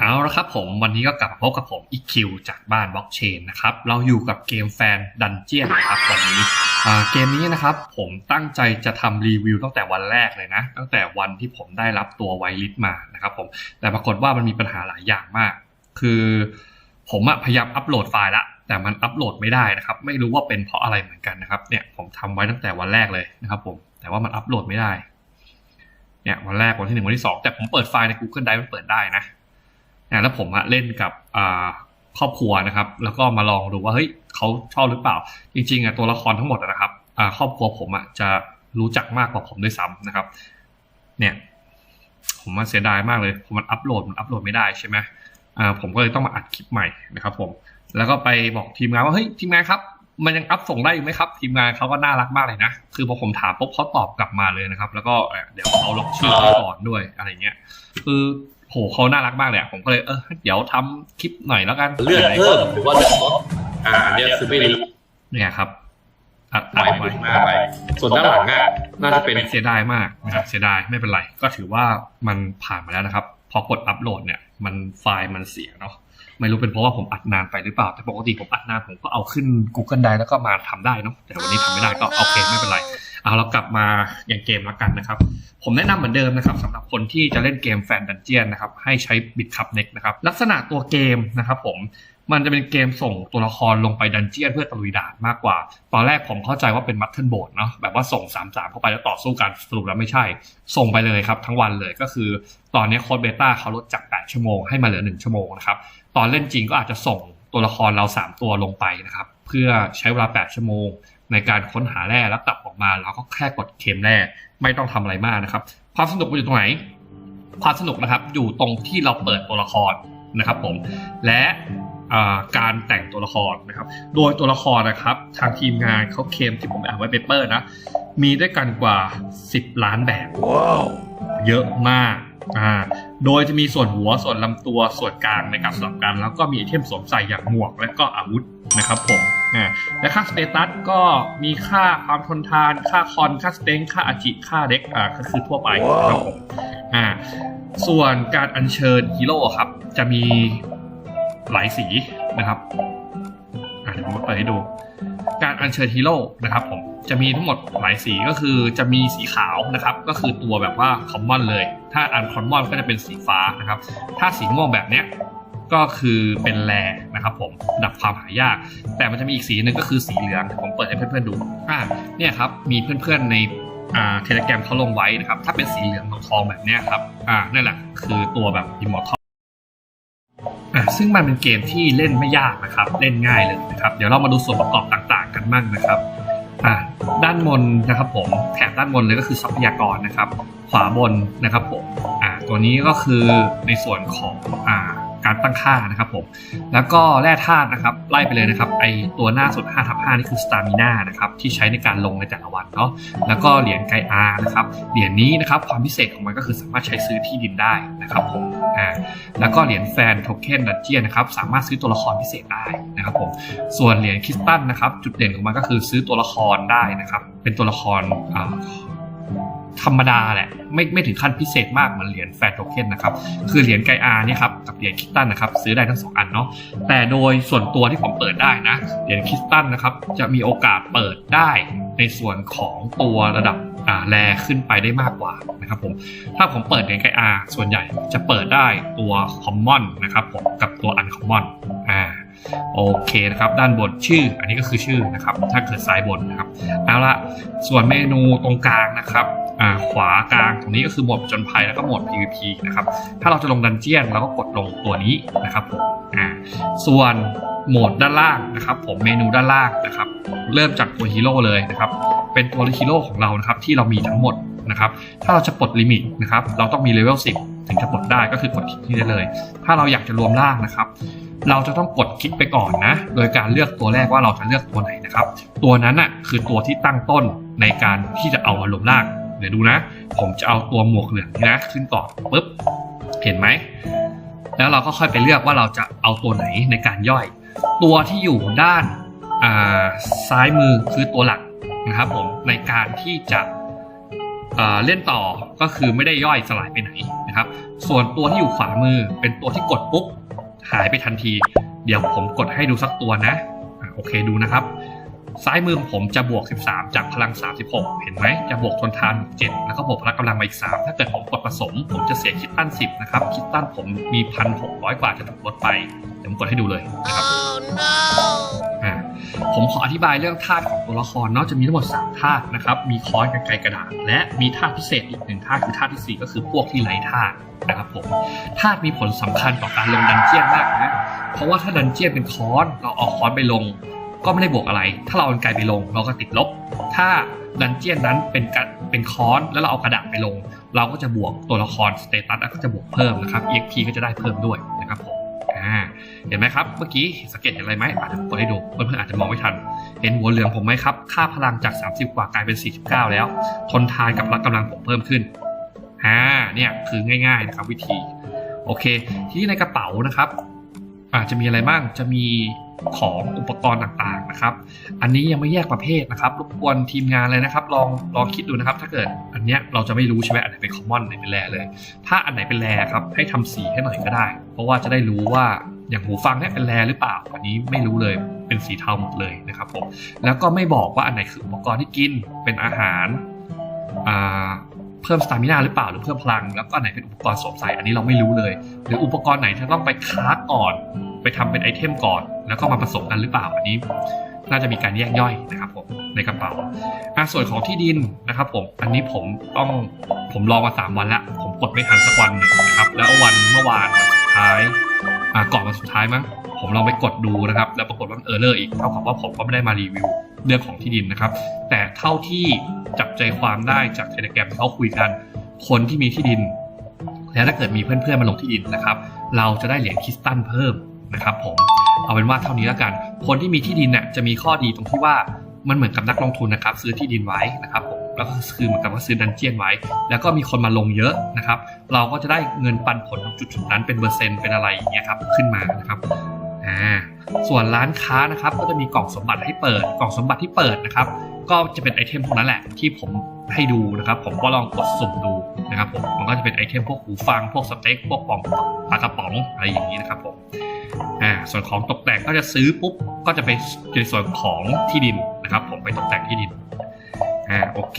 เอาละครับผมวันนี้ก็กลับมาพบกับผมอีคิวจากบ้านบล็อกเชนนะครับเราอยู่กับเกมแฟนดันเจียนนะครับวันนี้เกมนี้นะครับผมตั้งใจจะทำรีวิวตั้งแต่วันแรกเลยนะ ตั้งแต่วันที่ผมได้รับตัวไวลิสมานะครับผมแต่ปรากฏว่ามันมีปัญหาหลายอย่างมาก คือผมอะพยายามอัปโหลดไฟล์ละแต่มันอัปโหลดไม่ได้นะครับ ไม่รู้ว่าเป็นเพราะอะไรเหมือนกันนะครับเนี่ยผมทำไว้ตั้งแต่วันแรกเลยนะครับผมแต่ว่ามันอัปโหลดไม่ได้เนี่ยวันแรกวันที่หนึ่งวันที่สองแต่ผมเปิดไฟล์ใน Google Drive มันเปิดได้นะ นะแล้วผมอะเล่นกับอ่าครอบครัวนะครับ แล้วก็มาลองดูว่าเฮ้ยเขาชอบหรือเปล่า จริงๆอะตัวละครทั้งหมดนะครับอ่าครอบครัวผมอะจะรู้จักมากกว่าผมด้วยซ้ำนะครับ เนี่ย ผมมาเสียดายมากเลยผมมันอัปโหลดมันอัปโหลดไม่ได้ใช่ไหมอ่าผมก็เลยต้องมาอัดคลิปใหม่นะครับ ผม แล้วก็ไปบอกทีมงานว่าเฮ้ยทีมงานครับมันยังอัพส่งได้อยู่ไหมครับ ทีมงานเขาก็น่ารักมากเลยนะ คือพอผมถามปุ๊บเขาตอบกลับมาเลยนะครับ แล้วก็เดี๋ยวเขาล็อกชื่อก่อนด้วยอะไรเงี้ย คือ โหเขาน่ารักมากเลยอะผมก็เลยเออเดี๋ยวทำคลิปหน่อยแล้วกันเลือดเพิ่มหรือว่าเลือดลดอ่าอันเนี้ยคือไม่รู้เนี่ยครับอัดปล่อัอยดบุไว้ญมากไปส่วนด้านหลังอะน่าจะเป็นเสียดายมากนะครับเสียดายไม่เป็นไร ก็ถือว่ามันผ่านมาแล้วนะครับ พอกดอัปโหลดเนี่ย มันไฟล์มันเสียเนาะไม่รู้เป็นเพราะว่าผมอัดนานไปหรือเปล่า แต่ปกติผมอัดนานผมก็เอาขึ้น Google Drive แล้วก็มาทำได้เนาะแต่วันนี้ทำไม่ได้ก็โอเคไม่เป็นไร เอาเรากลับมาอย่างเกมแล้วกันนะครับ ผมแนะนำเหมือนเดิมนะครับสำหรับคนที่จะเล่นเกมแฟนดันเจียนนะครับให้ใช้บิตคับเน็กนะครับลักษณะตัวเกมนะครับผมมันจะเป็นเกมส่งตัวละครลงไปดันเจียนเพื่อตะลุยด่านมากกว่า ตอนแรกผมเข้าใจว่าเป็นมัตเทิลโบดเนาะแบบว่าส่ง3ามสามเข้าไปแล้วต่อสู้กันสรุปแล้วไม่ใช่ ส่งไปเลยครับทั้งวันเลยก็คือ ตอนนี้โค้ดเบต้าเขาลดจาก 8 ชั่วโมงให้มาเหลือ 1 ชั่วโมงนะครับตอนเล่นจริงก็อาจจะส่งตัวละครเรา 3 ตัวลงไปนะครับเพื่อใช้เวลา 8 ชั่วโมง ในการค้นหาแร่แล้วกลับออกมาเราก็แค่กดเข็มแร่ไม่ต้องทำอะไรมากนะครับ ความสนุกมันอยู่ตรงไหน ความสนุกนะครับอยู่ตรงที่เราเปิดตัวละครนะครับผมและอ่าการแต่งตัวละครนะครับ โดยตัวละครนะครับ ทางทีมงานเขาเคลมที่ผมอ่านไว้เปเปอร์นะ มีด้วยกันกว่า 10 ล้านแบบเยอะมากอ่าโดยจะมีส่วนหัวส่วนลำตัวส่วนกลางในการสลับกัน แล้วก็มีไอเทมสวมใส่อย่างหมวกและก็อาวุธ นะครับผมอ่าและค่าสเตตัสก็มีค่าความทนทาน ค่าคอนค่าสเต็งค่าอาจิค่าเด็กอ่าก็คือทั่วไปนะครับผมอ่าส่วนการอัญเชิญฮีโร่ครับ จะมีหลายสีนะครับอ่าเดี๋ยวผมเปิดให้ดู การอัญเชิญฮีโร่นะครับผมจะมีทั้งหมดหลายสีก็คือจะมีสีขาวนะครับ ก็คือตัวแบบว่าคอมมอนเลย ถ้าอันคอมมอนก็จะเป็นสีฟ้านะครับ ถ้าสีม่วงแบบเนี้ย ก็คือเป็นแรนะครับผมดับความหายาก แต่มันจะมีอีกสีหนึ่งก็คือสีเหลืองผมเปิดให้เพื่อนๆดูอ่าเนี่ยครับมีเพื่อนๆในอ่าเทเลแกรมเขาลงไว้นะครับ ถ้าเป็นสีเหลืองทองแบบเนี้ยครับอ่านั่นแหละคือตัวแบบอิมมอร์ทัลอะซึ่งมันเป็นเกมที่เล่นไม่ยากนะครับ เล่นง่ายเลยนะครับ เดี๋ยวเรามาดูส่วนประกอบต่างๆ กันบ้างนะครับอะด้านบนนะครับผมแถบด้านบนเลยก็คือทรัพยากรนะครับ ขวาบนนะครับผมอะตัวนี้ก็คือในส่วนของอ่า การตั้งค่านะครับผม แล้วก็แร่ธาตุนะครับไล่ไปเลยนะครับไอตัวหน้าสุด5ทับ5นี่คือสตามิน่านะครับที่ใช้ในการลงในแต่ละวันเนาะแล้วก็เหรียญไกอานะครับเหรียญนี้นะครับความพิเศษของมันก็คือสามารถใช้ซื้อที่ดินได้นะครับผมอ่าแล้วก็เหรียญแฟนโทเค็นดันเจียนนะครับสามารถซื้อตัวละครพิเศษได้นะครับผมส่วนเหรียญคริสตัลนะครับจุดเด่นของมันก็คือซื้อตัวละครได้นะครับเป็นตัวละครอ่า ธรรมดาแหละไม่ไม่ถึงขั้นพิเศษมากเหมือนเหรียญแฟนโทเค็นนะครับคือเหรียญไกอาร์นี่ครับกับเหรียญคริสตัลนะครับซื้อได้ทั้งสองอันเนาะแต่โดยส่วนตัวที่ผมเปิดได้นะเหรียญคริสตัลนะครับจะมีโอกาสเปิดได้ในส่วนของตัวระดับแรขึ้นไปได้มากกว่านะครับผมถ้าผมเปิดเหรียญไกอาร์ส่วนใหญ่จะเปิดได้ตัวคอมมอนนะครับผมกับตัวอันคอมมอนอ่าโอเคนะครับด้านบนชื่ออันนี้ก็คือชื่อนะครับถ้าเกิดซ้ายบนนะครับเอาละส่วนเมนูตรงกลางนะครับ ขวากลางตรงนี้ก็คือโหมดจนภัยแล้วก็โหมด PVP นะครับ ถ้าเราจะลงดันเจียนเราก็กดลงตัวนี้นะครับผมอ่าส่วนโหมดด้านล่างนะครับผมเมนูด้านล่างนะครับ เริ่มจากตัวฮีโร่เลยนะครับ เป็นตัวฮีโร่ของเรานะครับที่เรามีทั้งหมดนะครับ ถ้าเราจะปลดลิมิตนะครับ เราต้องมีเลเวล10 ถึงจะปลดได้ก็คือกดคลิกที่ได้เลย ถ้าเราอยากจะรวมร่างนะครับ เราจะต้องกดคลิกไปก่อนนะ โดยการเลือกตัวแรกว่าเราจะเลือกตัวไหนนะครับ ตัวนั้นน่ะคือตัวที่ตั้งต้นในการที่จะเอามารวมร่าง เดี๋ยวดูนะ ผมจะเอาตัวหมวกเหลืองนี่นะขึ้นก่อนปุ๊บเห็นไหม แล้วเราก็ค่อยไปเลือกว่าเราจะเอาตัวไหนในการย่อย ตัวที่อยู่ด้านาซ้ายมือคือตัวหลักนะครับผมในการที่จะเเล่นต่อก็คือไม่ได้ย่อยสลายไปไหนนะครับ ส่วนตัวที่อยู่ขวามือเป็นตัวที่กดปุ๊บหายไปทันที เดี๋ยวผมกดให้ดูสักตัวนะอะโอเคดูนะครับ ซ้ายมือของผมจะบวก 13 จากพลัง 36 เห็นไหม จะบวกทนทาน 7 แล้วก็บวกพละกำลังมาอีก 3 ถ้าเกิดผมกดผสม ผมจะเสียคิดตัน10 นะครับ คิดตันผมมี 1,600 กว่าจะถูกลดไป เดี๋ยวผมกดให้ดูเลยนะครับอ่าผมขออธิบายเรื่องธาตุของตัวละครเนาะจะมีทั้งหมด 3ธาตุนะครับ มีค้อนกับไกรกระดาษ และมีธาตุพิเศษอีกหนึ่งธาตุคือธาตุที่ 4 ก็คือพวกที่ไร้ธาตุนะครับผมธาตุมีผลสำคัญต่อการลงดันเจียนมากนะเพราะว่าถ้าดันเจียนเป็นค้อนเราเอาค้อนไปลง ก็ไม่ได้บวกอะไร ถ้าเราเอาไกลไปลงเราก็ติดลบ ถ้าดันเจียนนั้นเป็นกระเป็นค้อนแล้วเราเอากระดาษไปลง เราก็จะบวกตัวละครสเตตัสก็จะบวกเพิ่มนะครับ EXP ก็จะได้เพิ่มด้วยนะครับผมเห็นไหมครับ เมื่อกี้สังเกตเห็นอะไรไหมอาจจะกดให้ดูเพื่อนๆอาจจะมองไม่ทัน เห็นหัวเหลืองผมไหมครับ ค่าพลังจาก 30 กว่ากลายเป็น 49 แล้ว ทนทานกับรักกำลังผมเพิ่มขึ้นอ่าเนี่ยคือง่าย ๆนะครับวิธี โอเค ที่ในกระเป๋านะครับอาจจะมีอะไรบ้างจะมี ของอุปกรณ์ต่างๆนะครับ อันนี้ยังไม่แยกประเภทนะครับ รบกวนทีมงานเลยนะครับ ลองลองคิดดูนะครับ ถ้าเกิดอันเนี้ยเราจะไม่รู้ใช่ไหมอันไหนเป็นคอมมอนอันไหนเป็นแรเลย ถ้าอันไหนเป็นแรครับให้ทำสีให้หน่อยก็ได้ เพราะว่าจะได้รู้ว่าอย่างหูฟังเนี่ยเป็นแรหรือเปล่า อันนี้ไม่รู้เลยเป็นสีเทาหมดเลยนะครับผมแล้วก็ไม่บอกว่าอันไหนคืออุปกรณ์ที่กินเป็นอาหารอ่าเพิ่มสตามินาหรือเปล่าหรือเพิ่มพลัง แล้วก็อันไหนเป็นอุปกรณ์สวมใส่อันนี้เราไม่รู้เลย หรืออุปกรณ์ไหนจะต้องไปค้าก่อน ไปทำเป็นไอเทมก่อน แล้วก็มาผสมกันหรือเปล่าอันนี้ น่าจะมีการแยกย่อยนะครับผมในกระเป๋าอะส่วนของที่ดินนะครับผมอันนี้ผมต้องผมรอมาสามวันล้วผมกดไม่ทันสักวันหนึ่งนะครับแล้ววันเมื่อวานวันสุดท้ายอ่าก่อนวันสุดท้ายมั้งผมลองไปกดดูนะครับ แล้วปรากฏว่าเออร์เลอร์อีกเท่ากับว่าผมก็ไม่ได้มารีวิวเรื่องของที่ดินนะครับ แต่เท่าที่จับใจความได้จากเทเลแกรมเขาคุยกันคนที่มีที่ดิน แล้วถ้าเกิดมีเพื่อนๆมาลงที่ดินนะครับ เราจะได้เหรียญคริสตัลเพิ่ม นะครับผมเอาเป็นว่าเท่านี้แล้วกัน คนที่มีที่ดินเนี่ยจะมีข้อดีตรงที่ว่ามันเหมือนกับนักลงทุนนะครับ ซื้อที่ดินไว้นะครับผมแล้วก็คือเหมือนกับว่าซื้อดันเจียนไว้ แล้วก็มีคนมาลงเยอะนะครับ เราก็จะได้เงินปันผลตรงจุดๆนั้นเป็นเปอร์เซ็นต์เป็นอะไรอย่างเงี้ยครับขึ้นมานะครับอ่าส่วนร้านค้านะครับก็จะมีกล่องสมบัติให้เปิด กล่องสมบัติที่เปิดนะครับ ก็จะเป็นไอเทมพวกนั้นแหละที่ผม ให้ดูนะครับ ผมก็ลองกดสุ่มดูนะครับผมมันก็จะเป็นไอเทมพวกหูฟังพวกสเต็กพวกปองปลากระป๋องอะไรอย่างนี้นะครับผมอ่าส่วนของตกแต่งก็จะซื้อปุ๊บก็จะไปในส่วนของที่ดินนะครับ ผมไปตกแต่งที่ดินอ่าโอเค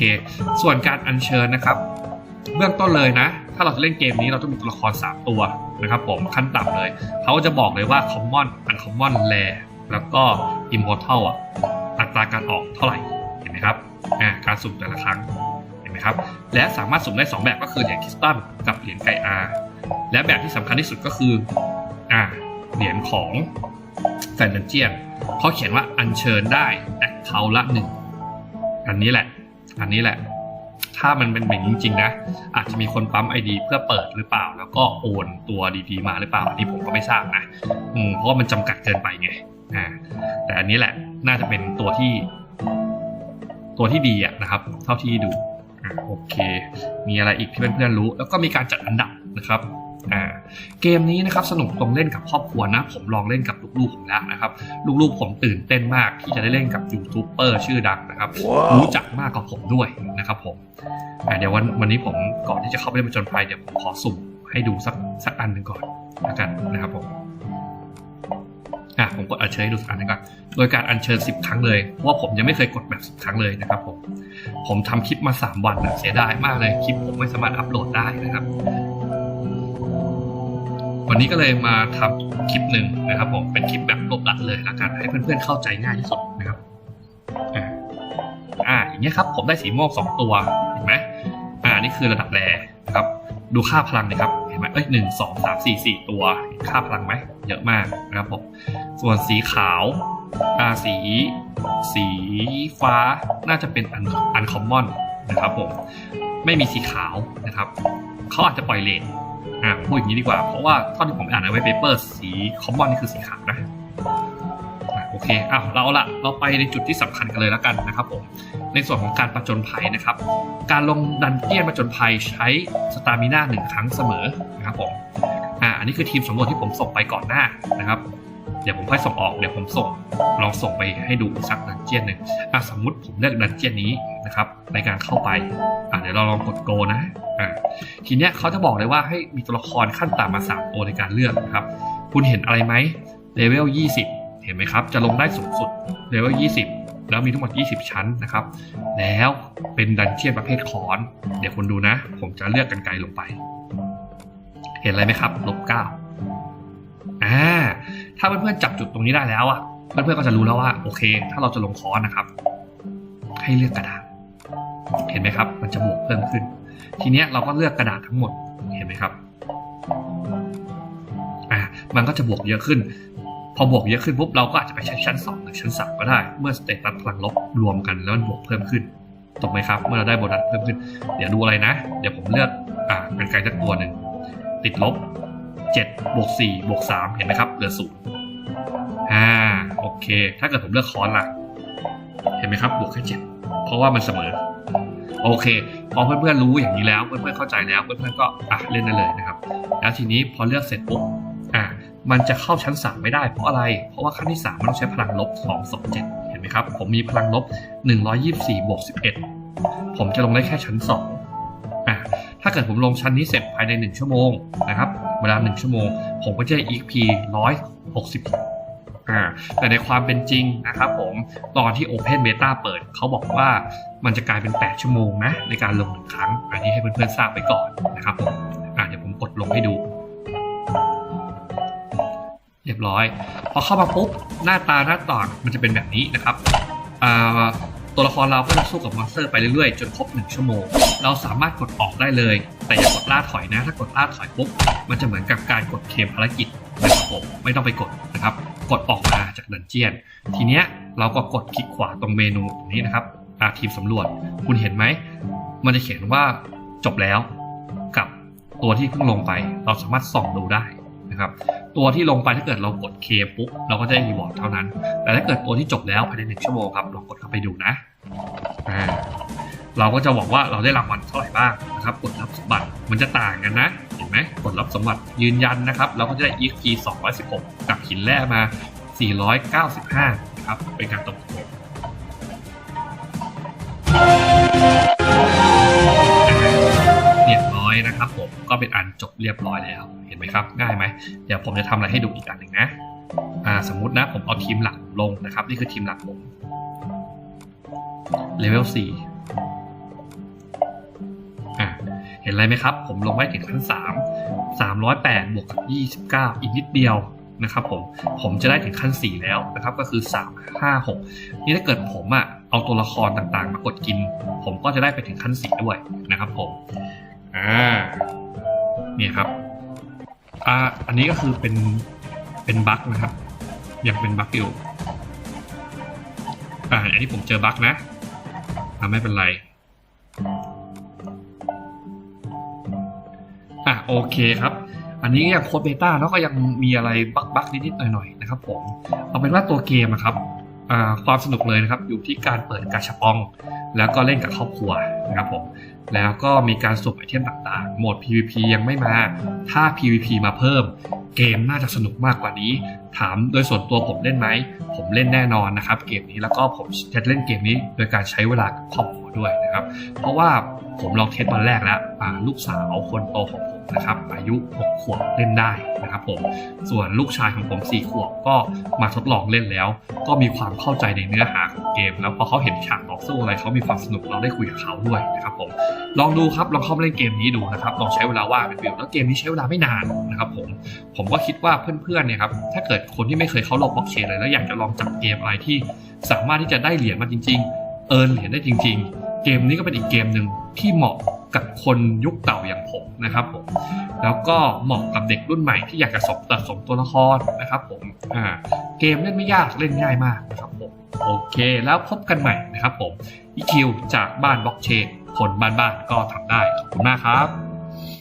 ส่วนการอัญเชิญนะครับ เบื้องต้นเลยนะ ถ้าเราจะเล่นเกมนี้เราต้องมีตัวละคร 3 ตัวนะครับ ผมขั้นต่ำเลยเขาจะบอกเลยว่า common uncommon rare แล้วก็ immortal อะอัตราการออกเท่าไหร่เห็นไหมครับ อ่าการสุ่มแต่ละครั้งเห็นไหมครับ และสามารถสุ่มได้ 2 แบบก็คือเหรียญคริสตัลกับเหรียญไกอาและแบบที่สำคัญที่สุดก็คืออ่าเหรียญของแฟนดันเจียนเขาเขียนว่าอัญเชิญได้แอคเคาละหนึ่งอันนี้แหละ อันนี้แหละ ถ้ามันเป็นแบบจริง ๆ นะ อาจจะมีคนปั๊มไอดีเพื่อเปิดหรือเปล่า แล้วก็โอนตัวดีๆมาหรือเปล่า อันนี้ผมก็ไม่ทราบนะ อืมเพราะว่ามันจำกัดเกินไปไงอ่าแต่อันนี้แหละน่าจะเป็นตัวที่ ตัวที่ดีอะนะครับ เท่าที่ดูอ่าโอเค มีอะไรอีกที่เพื่อนๆรู้ แล้วก็มีการจัดอันดับนะครับอ่าเกมนี้นะครับสนุกตรงเล่นกับครอบครัวนะ ผมลองเล่นกับลูกๆผมแล้วนะครับ ลูกๆผมตื่นเต้นมากที่จะได้เล่นกับยูทูบเบอร์ชื่อดังนะครับรู้จักมากกว่าผมด้วยนะครับผมอ่าเดี๋ยววันวันนี้ผมก่อนที่จะเข้าไปเล่นผจญภัยเดี๋ยวผมขอสุ่มให้ดูสักสักอันหนึ่งก่อนแล้วกันนะครับผม อะผมกดอัญเชิญให้ดูสักอันหนึงก่อน โดยการอัญเชิญ 10 ครั้งเลย เพราะว่าผมยังไม่เคยกดแบบ 10 ครั้งเลยนะครับผม ผมทำคลิปมา 3 วันนะเสียดายมากเลย คลิปผมไม่สามารถอัปโหลดได้นะครับ วันนี้ก็เลยมาทำคลิปหนึ่งนะครับผม เป็นคลิปแบบรวบรัดเลยละกัน ให้เพื่อนๆเข้าใจง่ายที่สุดนะครับอ่าออย่างเงี้ยครับ ผมได้สีม่วงสองตัว เห็นไหมอ่า นี่คือระดับแรนะครับ ดูค่าพลังนะครับ ห็นไหมเอ้ยหนึ่งสองสามสี่สี่ตัวค่าพลังไหมเยอะมากนะครับผมส่วนสีขาวอาสี สีฟ้าน่าจะเป็นอันอันคอมมอนนะครับผมไม่มีสีขาวนะครับเขาอาจจะปล่อยเลนอ่าพูดอย่างนี้ดีกว่า เพราะว่าเท่าที่ผมอ่านในเว็บเปเปอร์สีคอมมอนนี่คือสีขาวนะ อะโอเคอ้าวเราละเราไปในจุดที่สำคัญกันเลยแล้วกันนะครับผม ในส่วนของการประจนภัยนะครับ การลงดันเจี้ยนประจนภัยใช้สตามิน่าหนึ่งครั้งเสมอนะครับผม อ่า อันนี้คือทีมสำรวจที่ผมส่งไปก่อนหน้านะครับ เดี๋ยวผมค่อยส่งออก เดี๋ยวผมส่ง ลองส่งไปให้ดูสักดันเจี้ยนหนึ่งอะสมมติผมเลือกดันเจี้ยนนี้นะครับ ในการเข้าไป อะเดี๋ยวเราลองกดโกนะอะทีเนี้ยเขาจะบอกเลยว่าให้มีตัวละครขั้นต่ำมาสามตัวในการเลือกนะครับ คุณเห็นอะไรไหมเลเวล20 เห็นไหมครับ จะลงได้สูงสุดเลเวล20 แล้วมีทั้งหมด 20 ชั้นนะครับ แล้วเป็นดันเจียนประเภทคอน เดี๋ยวคุณดูนะ ผมจะเลือกกันไกลลงไป เห็นอะไรไหมครับลบเก้าอ่าถ้าเพื่อนๆจับจุดตรงนี้ได้แล้วอะเพื่อนๆก็จะรู้แล้วว่าโอเค ถ้าเราจะลงคอร์สนะครับ ให้เลือกกระดาษ เห็นไหมครับ มันจะบวกเพิ่มขึ้น ทีเนี้ยเราก็เลือกกระดาษทั้งหมดเห็นไหมครับอ่ามันก็จะบวกเยอะขึ้น พอบวกเยอะขึ้นปุ๊บเราก็อาจจะไปใช้ชั้น2หรือชั้น 3 ก็ได้ เมื่อสเตตัสพลังลบรวมกันแล้วมันบวกเพิ่มขึ้นถูกไหมครับเมื่อเราได้โบนัสเพิ่มขึ้น เดี๋ยวดูอะไรนะ เดี๋ยวผมเลือกอ่าเป็นไกลสักตัวหนึ่งติดลบ7บวก4บวก3เห็นไหมครับเหลือศูนย์อ่าโอเค ถ้าเกิดผมเลือกคอนล่ะ เห็นไหมครับบวกแค่เจ็ดเพราะว่ามันเสมอ โอเค พอเพื่อนๆรู้อย่างนี้แล้วเพื่อนๆเข้าใจแล้วเพื่อนๆก็อะเล่นได้เลยนะครับ แล้วทีนี้พอเลือกเสร็จปุ๊บ มันจะเข้าชั้น 3 ไม่ได้เพราะอะไร เพราะว่าขั้นที่ 3 มันต้องใช้พลังลบ 2 2 7 เห็นไหมครับ ผมมีพลังลบ 124บวก11 ผมจะลงได้แค่ชั้น 2 อะ ถ้าเกิดผมลงชั้นนี้เสร็จภายใน 1 ชั่วโมงนะครับ เวลา 1 ชั่วโมง ผมก็จะได้ EXP 160อ่า แต่ในความเป็นจริงนะครับผม ตอนที่ Open Beta เปิด เขาบอกว่ามันจะกลายเป็น 8 ชั่วโมงนะในการลงหนึ่งครั้ง อันนี้ให้เพื่อนๆทราบไปก่อนนะครับผม อ่าเดี๋ยวผมกดลงให้ดู เรียบร้อย พอเข้ามาปุ๊บหน้าตาหน้าต่างมันจะเป็นแบบนี้นะครับตัวละครเราก็จะสู้กับมอนสเตอร์ไปเรื่อยๆ จนครบ 1 ชั่วโมง เราสามารถกดออกได้เลย แต่อย่ากดล่าถอยนะ ถ้ากดล่าถอยปุ๊บมันจะเหมือนกับการกดเคมภารกิจนะครับผมไม่ต้องไปกดนะครับ กดออกมาจากดันเจียน ทีเนี้ยเราก็กดคลิกขวาตรงเมนูตรงนี้นะครับอาทีมสำรวจคุณเห็นไหม มันจะเขียนว่าจบแล้วกับตัวที่เพิ่งลงไป เราสามารถส่องดูได้ นะครับ ตัวที่ลงไปถ้าเกิดเรากดเคปุ๊บเราก็จะได้รีวอร์ดเท่านั้น แต่ถ้าเกิดตัวที่จบแล้วภายในหนึ่งชั่วโมงครับลองกดเข้าไปดูนะอ่าเราก็จะบอกว่าเราได้รางวัลเท่าไหร่บ้างนะครับกดรับสมบัติมันจะต่างกันนะเห็นไหมกดรับสมบัติยืนยันนะครับ เราก็จะได้ EXP 216 กับหินแร่มา 495นะครับเป็นการตกลงเรียบร้อยนะครับผมก็เป็นอันจบเรียบร้อยแล้ว นไหมครับ ง่ายไหมเดี๋ยวผมจะทำอะไรให้ดูอีกอันหนึ่งนะอ่าสมมุตินะผมเอาทีมหลักลงนะครับ นี่คือทีมหลักผมเลเวล4อ่เห็นอะไรไหมครับ ผมลงไว้ถึงขั้น3 308 บวกกับ29 อีกนิดเดียวนะครับผมผมจะได้ถึงขั้น 4 แล้วนะครับก็คือ 3 5 6 นี่ถ้าเกิดผมอะเอาตัวละครต่างๆ มากดกิน ผมก็จะได้ไปถึงขั้น 4 ด้วยนะครับผมอ่าเนี่ยครับ อ่าอันนี้ก็คือเป็นเป็นบั๊กนะครับ ยังเป็นบั๊กอยู่อ่าอันนี้ผมเจอบั๊กนะอ่าไม่เป็นไรอะโอเคครับ อันนี้ยังโค้ดเบต้าแล้วก็ยังมีอะไรบั๊กบั๊กนิดๆหน่อยๆนะครับผม เอาเป็นว่าตัวเกมอะครับ ความสนุกเลยนะครับ อยู่ที่การเปิดกาชาปอง แล้วก็เล่นกับครอบครัวนะครับผมแล้วก็มีการสุ่มไอเทมต่างๆ โหมด PVP ยังไม่มา ถ้า PVP มาเพิ่ม เกมน่าจะสนุกมากกว่านี้ ถามโดยส่วนตัวผมเล่นไหม ผมเล่นแน่นอนนะครับ เกมนี้แล้วก็ผมจะเล่นเกมนี้โดยการใช้เวลากับครอบครัวด้วยนะครับ เพราะว่า ผมลองเทสวันแรกแล้วลูกสาวคนโตของผมนะครับอายุ 6 ขวบเล่นได้นะครับผมส่วนลูกชายของผม 4 ขวบก็มาทดลองเล่นแล้ว ก็มีความเข้าใจในเนื้อหาของเกม แล้วพอเขาเห็นฉากต่อสู้อะไรเขามีความสนุกเราได้คุยกับเขาด้วยนะครับผมลองดูครับลองเข้ามาเล่นเกมนี้ดูนะครับลองใช้เวลาว่างเป็นประโยชน์แล้วเกมนี้ใช้เวลาไม่นานนะครับผมผมก็คิดว่าเพื่อนๆเนี่ยครับถ้าเกิดคนที่ไม่เคยเข้าโลกบล็อกเชนเลยแล้วอยากจะลองจับเกมอะไรที่ สามารถที่จะได้เหรียญมาจริง ๆ เอิร์นเหรียญได้จริง ๆ เกมนี้ก็เป็นอีกเกมหนึ่งที่เหมาะกับคนยุคเก่าอย่างผมนะครับผมแล้วก็เหมาะกับเด็กรุ่นใหม่ที่อยากจะสมสะสมตัวละครนะครับผมอ่าเกมเล่นไม่ยากเล่นง่ายมากนะครับผมโอเคแล้วพบกันใหม่นะครับผมอีคิวจากบ้านบล็อกเชนคนบ้านๆก็ทำได้ขอบคุณมากครับ